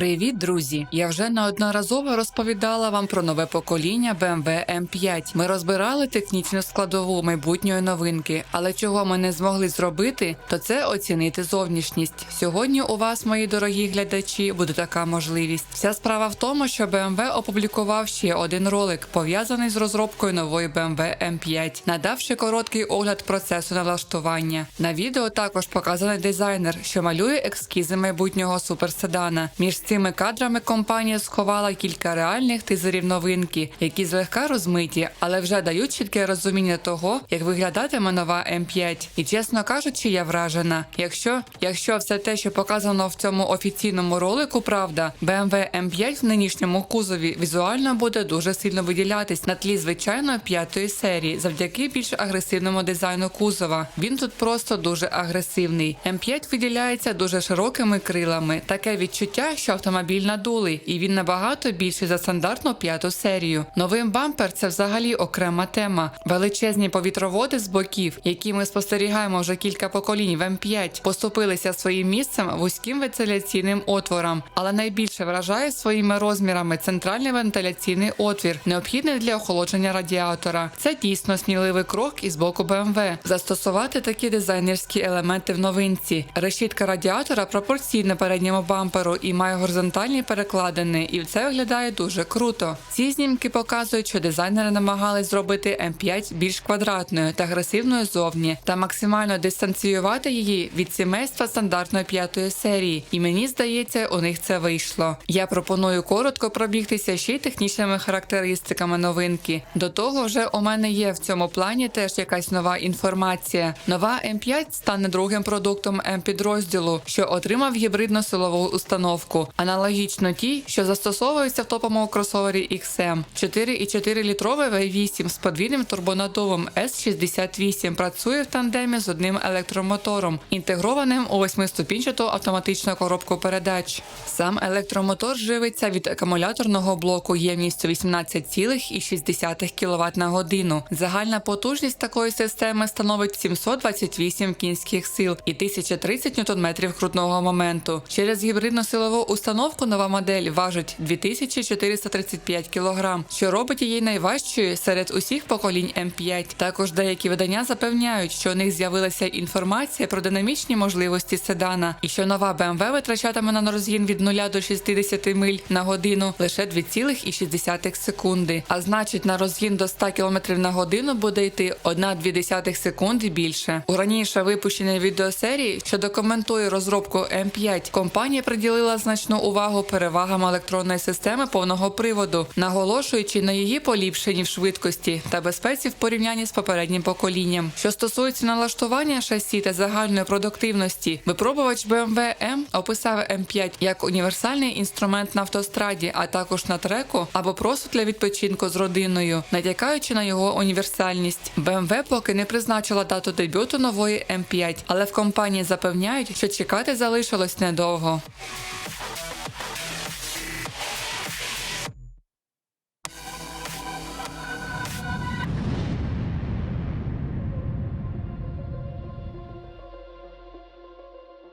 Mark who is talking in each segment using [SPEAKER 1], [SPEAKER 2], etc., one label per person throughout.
[SPEAKER 1] Привіт, друзі! Я вже неодноразово розповідала вам про нове покоління BMW M5. Ми розбирали технічну складову майбутньої новинки, але чого ми не змогли зробити, то це оцінити зовнішність. Сьогодні у вас, мої дорогі глядачі, буде така можливість. Вся справа в тому, що BMW опублікував ще один ролик, пов'язаний з розробкою нової BMW M5, надавши короткий огляд процесу налаштування. На відео також показаний дизайнер, що малює ескізи майбутнього суперседана. Між цими кадрами компанія сховала кілька реальних тизерів новинки, які злегка розмиті, але вже дають чітке розуміння того, як виглядатиме нова М5. І чесно кажучи, я вражена. Якщо, якщо все те, що показано в цьому офіційному ролику, правда, BMW M5 в нинішньому кузові візуально буде дуже сильно виділятись на тлі звичайної п'ятої серії, завдяки більш агресивному дизайну кузова. Він тут просто дуже агресивний. М5 виділяється дуже широкими крилами. Таке відчуття, що автомобіль надулий, і він набагато більший за стандартну п'яту серію. Новим бампер це взагалі окрема тема. Величезні повітроводи з боків, які ми спостерігаємо вже кілька поколінь в М5, поступилися своїм місцем вузьким вентиляційним отворам, але найбільше вражає своїми розмірами центральний вентиляційний отвір, необхідний для охолодження радіатора. Це дійсно сміливий крок із боку BMW. Застосувати такі дизайнерські елементи в новинці. Решітка радіатора пропорційна передньому бамперу і має горизонтальні перекладини, і це виглядає дуже круто. Ці знімки показують, що дизайнери намагались зробити М5 більш квадратною та агресивною зовні, та максимально дистанціювати її від сімейства стандартної п'ятої серії. І мені здається, у них це вийшло. Я пропоную коротко пробігтися ще й технічними характеристиками новинки. До того вже у мене є в цьому плані теж якась нова інформація. Нова М5 стане другим продуктом М-підрозділу, що отримав гібридну силову установку, аналогічно тій, що застосовується в топовому кросовері XM. 4,4 літровий V8 з подвійним турбонаддувом S68 працює в тандемі з одним електромотором, інтегрованим у восьмиступінчату автоматичну коробку передач. Сам електромотор живиться від акумуляторного блоку ємністю 18,6 кВт на годину. Загальна потужність такої системи становить 728 кінських сил і 1030 Нм крутного моменту. Через гібридну силову установку нова модель важить 2435 кг, що робить її найважчою серед усіх поколінь М5. Також деякі видання запевняють, що у них з'явилася інформація про динамічні можливості седана, і що нова BMW витрачатиме на розгін від 0 до 60 миль на годину лише 2,6 секунди. А значить, на розгін до 100 км на годину буде йти 1,2 секунди більше. У раніше випущеній відеосерії, що документує розробку М5, компанія приділила значну увагу перевагам електронної системи повного приводу, наголошуючи на її поліпшенні в швидкості та безпеці в порівнянні з попереднім поколінням. Що стосується налаштування шасі та загальної продуктивності, випробувач BMW M описав М5 як універсальний інструмент на автостраді, а також на треку або просто для відпочинку з родиною, натякаючи на його універсальність. BMW поки не призначила дату дебюту нової М5, але в компанії запевняють, що чекати залишилось недовго.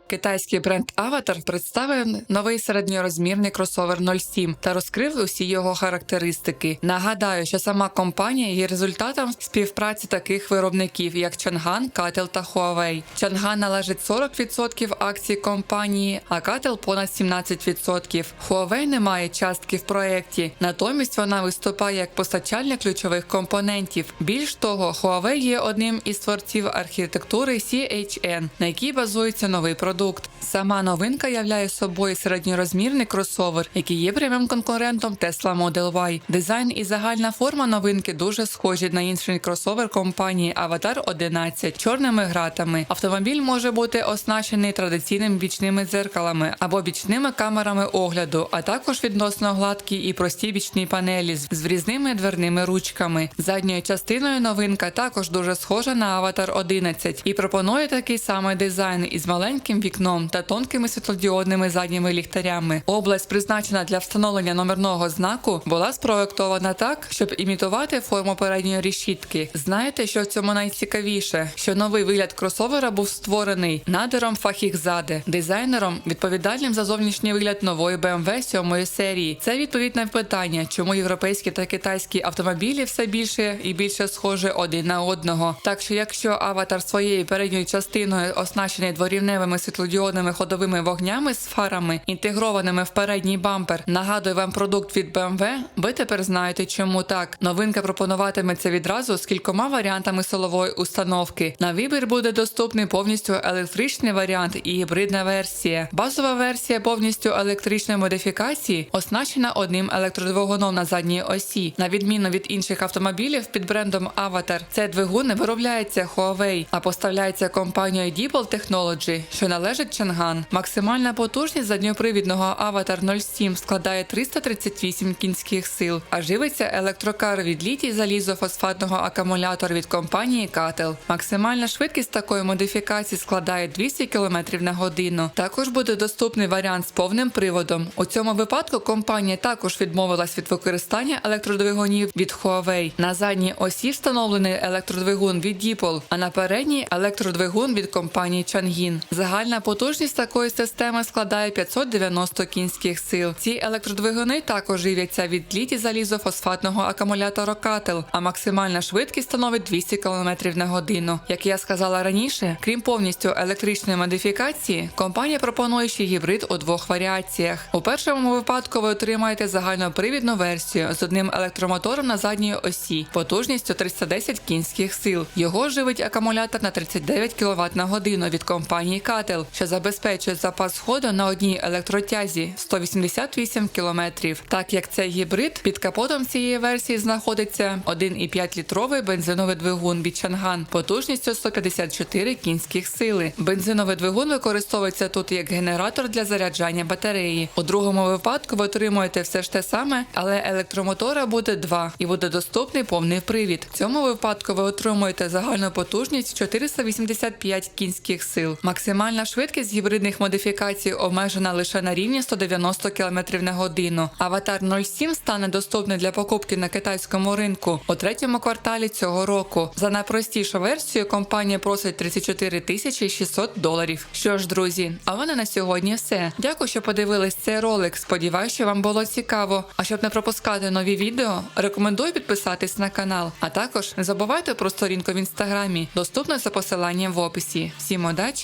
[SPEAKER 1] Китайський бренд Avatar представив новий середньорозмірний кросовер 07 та розкрив усі його характеристики. Нагадаю, що сама компанія є результатом співпраці таких виробників, як Chang'an, Кател та Huawei. Chang'an належить 40% акцій компанії, а Кател понад 17%. Huawei не має частки в проєкті, натомість вона виступає як постачальник ключових компонентів. Більш того, Huawei є одним із творців архітектури CHN, на якій базується новий продукт. Сама новинка являє собою середньорозмірний кросовер, який є прямим конкурентом Tesla Model Y. Дизайн і загальна форма новинки дуже схожі на інший кросовер компанії Avatar 11 чорними гратами. Автомобіль може бути оснащений традиційними бічними дзеркалами або бічними камерами огляду, а також відносно гладкі і прості бічні панелі з врізними дверними ручками. Задньою частиною новинка також дуже схожа на Avatar 11 і пропонує такий самий дизайн із маленьким вікном та тонкими світлодіодними задніми ліхтарями. Область, призначена для встановлення номерного знаку, була спроектована так, щоб імітувати форму передньої решітки. Знаєте, що в цьому найцікавіше? Що новий вигляд кросовера був створений надером Фахігзаде, дизайнером, відповідальним за зовнішній вигляд нової BMW 7 серії. Це відповідь на питання, чому європейські та китайські автомобілі все більше і більше схожі один на одного. Так що, якщо аватар своєю передньою частиною оснащений дворівневими світлодіодними ходовими вогнями з фарами, інтегрованими в передній бампер, нагадує вам продукт від BMW, ви тепер знаєте, чому так. Новинка пропонуватиметься відразу з кількома варіантами силової установки. На вибір буде доступний повністю електричний варіант і гібридна версія. Базова версія повністю електричної модифікації оснащена одним електродвигуном на задній осі. На відміну від інших автомобілів під брендом Avatar, цей двигун не виробляється Huawei, а поставляється компанією Diepel Technology, що належить Chang'an. Максимальна потужність задньопривідного Avatar 07 складає 338 кінських сил, а живиться електрокар від літій залізофосфатного акумулятора від компанії Catel. Максимальна швидкість такої модифікації складає 200 км на годину. Також буде доступний варіант з повним приводом. У цьому випадку компанія також відмовилась від використання електродвигунів від Huawei. На задній осі встановлений електродвигун від Diepol, а на передній електродвигун від компанії Chang'in. Загальна потужність такої системи складає 590 кінських сил. Ці електродвигуни також живляться від літі залізофосфатного акумулятора Catel, а максимальна швидкість становить 200 км на годину. Як я сказала раніше, крім повністю електричної модифікації, компанія пропонує ще гібрид у двох варіаціях. У першому випадку ви отримаєте загальнопривідну версію з одним електромотором на задній осі, потужністю 310 кінських сил. Його живить акумулятор на 39 кВт на годину від компанії Catel, що забезпечує запас ходу на одній електротязі 188 км. Так як цей гібрид під капотом цієї версії знаходиться 1,5 літровий бензиновий двигун Chang'an потужністю 154 кінських сили. Бензиновий двигун використовується тут як генератор для заряджання батареї. У другому випадку ви отримуєте все ж те саме, але електромотора буде два і буде доступний повний привід. В цьому випадку ви отримуєте загальну потужність 485 кінських сил. Максимальна швидкість гібридних модифікацій обмежена лише на рівні 190 км на годину. Аватар 07 стане доступний для покупки на китайському ринку у третьому кварталі цього року. За найпростішу версію компанія просить 34 тисячі 600 доларів. Що ж, друзі, а в мене на сьогодні все. Дякую, що подивились цей ролик. Сподіваюсь, що вам було цікаво. А щоб не пропускати нові відео, рекомендую підписатись на канал. А також не забувайте про сторінку в інстаграмі, доступну за посиланням в описі. Всім удачі!